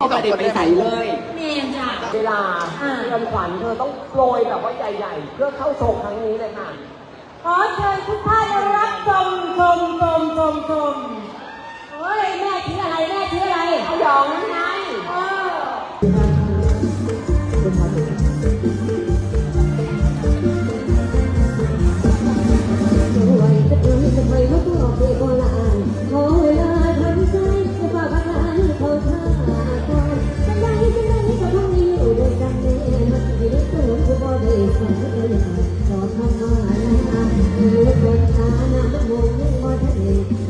ก็าประเด็ไปใส่เลย เมนจ้ะ เวลาอ่าเนขวัญเธอต้องโปรยแบบว่าใหญ่ๆ เพื่อเข้าโศกครั้งนี้เลยค่ะ ขอเชิญทุกท่านรับชมชมชมชมชมโอ้ยแม่ทีอะไรแม่ทีอะไรเอาหยองไงเอ้ยจะเอ้ยทำไมไม่ต้อเดทออนไล รู้บนตาหน้ามองมองทะเล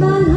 Bye.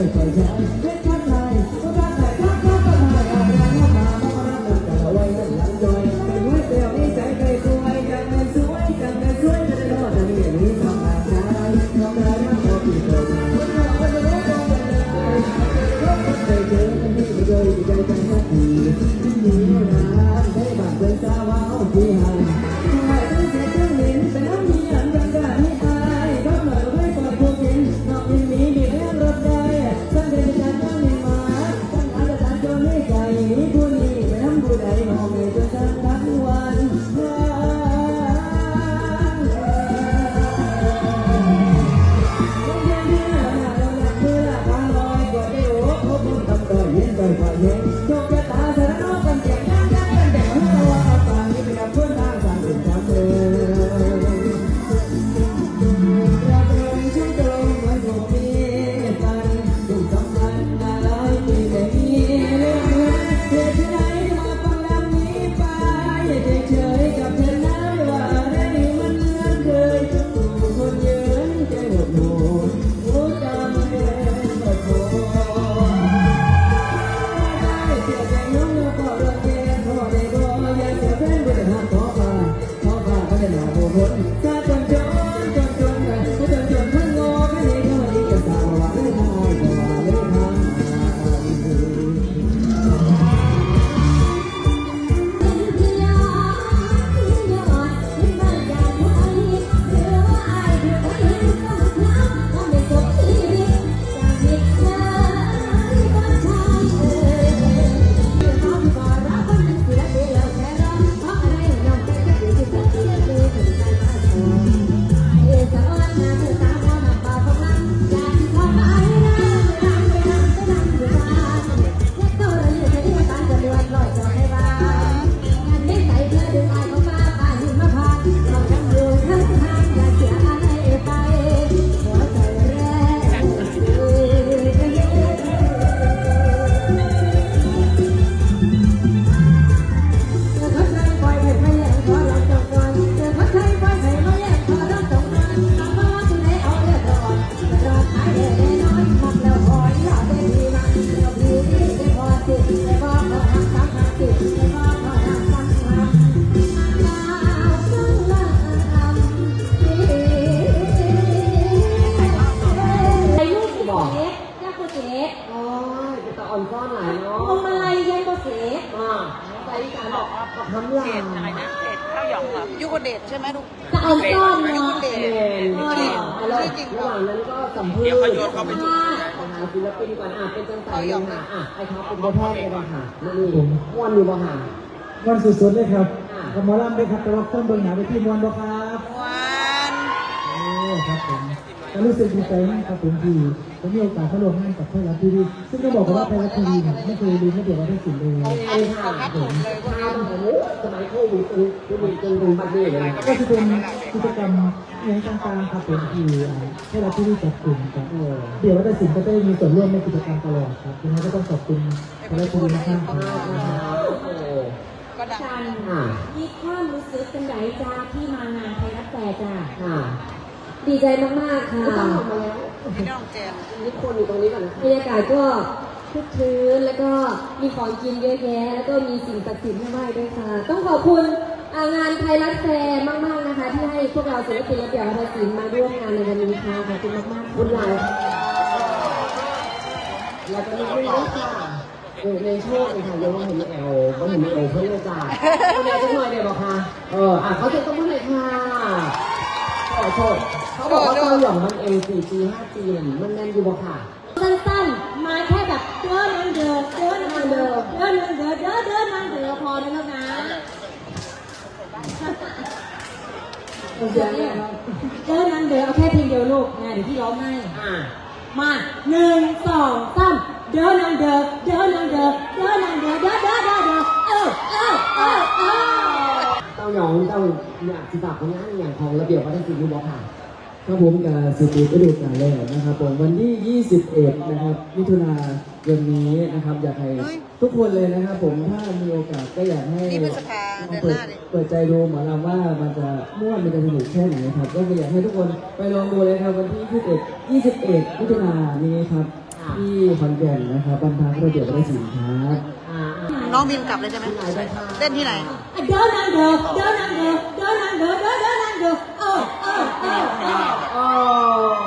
voy para. หาศิลปินก่อนอะเป็นจังใสเลยค่ะอะไอ้เขาเป็นพ่อแพทย์เลยค่ะนี่ม้วนอยู่บ่ค่ะวันสุดๆเลยครับอ่ากับหมอลำด้วยครับแต่ว่าคนเบิ่งหนาไปที่มวนบ่ครับวันโอ้ครับผมก็รู้สึกดีใจมากครับผมที่ได้มีโอกาสเข้าร่วมงานกับไทยรัฐทีวีซึ่งต้องบอกว่าไทยรัฐทีวีเนี่ยไม่เคยลืมไม่เกี่ยวกับได้สิ่งเลยใช่ค่ะผมทำโอ้โหสมัยโควิดเป็นเป็นจนถึงปัจจุบันเลยก็จะเป็นกิจกรรม อย่างต่างๆครับผมที่ไทยรัฐทีวีจัดกลุ่มครับเดี๋ยววัฒนศิลป์ก็จะมีส่วนร่วมในกิจกรรมตลอดครับยังไงก็ต้องขอบคุณไทยรัฐทีวีมากๆครับโอ้ก็ดังจันค่ะมีความรู้สึกเป็นไงจ้าที่มางานไทยรัฐแฟร์จ้าค่ะ ดีใจมากๆค่ะต้องออกมาแล้วพี่น้องแจมนี่คนอยู่ตรงนี้ก่อนนะบรรยากาศก็คึกคืนแล้วก็มีของกินเยอะแยะ แล้วก็มีสิ่งศักดิ์สิทธิ์ให้ไหว้ด้วยค่ะ ต้องขอบคุณ งานไทยรัฐแฟร์มาก ๆ นะคะ ที่ให้พวกเราศิลปินและเดี่ยววัฒนศิลป์มาร่วมงานในวันนี้ค่ะขอบคุณมากๆคุณลายเราจะมีเรื่องค่ะในช่วงค่ะยังไม่เห็นแอลก็เห็นแอลเพื่อนเลยจ้าคุณยายจะหน่อยเดียวบอกค่ะเอออะเขาจะต้องพูดเลยค่ะขอโทษเขาบอกว่าตอนหย่องมันเอสี่ปีห้าปีมันแน่นอยู่บอกค่ะสั้นๆ มาแค่แบบเดินนังเดินเดินนังเดินเดินนังเดินเดินเดินนังเดินพอแล้วนะ คุณเสียเนี่ยเดินนังเดินเอาแค่เพลงเดียวลูกนะเดี๋ยวพี่ร้องให้ อะมาหนึ่งสองสามเดินนังเดินเดินนังเดินเดินนังเดินเดินเดินเดินเดินเออเออเออเออ เต้าหยองเต้าอยากสิฝากผลงานอย่างของระเบียบวัฒนศิลป์อยู่บอกค่ะ ครับผมกับสุดฤดูกาลแล้วนะครับผมวันที่ 21 นะครับมิถุนายนนี้นะครับอยากให้ทุกคนเลยนะครับผมถ้ามีโอกาสก็อยากให้นี่พฤษภาเดือนหเปิดน้าเลย เปิดใจดูหมอลำว่ามันจะม่วนมันจะสนุกแค่ไหนครับ ก็อยากให้ทุกคนไปลองดูเลยครับวันที่ 21 21มิถุนายนนี้ครับที่ขอนแก่นนะครับบรรทัดระเบียบวัฒนศิลป์ครับอ่าอ่าน้องบินกลับเลยใช่ไหมเต้นที่ไหน เดินนังเดินเดินนังเดินเดินนังเดินเดินเดินนังเดิน うん。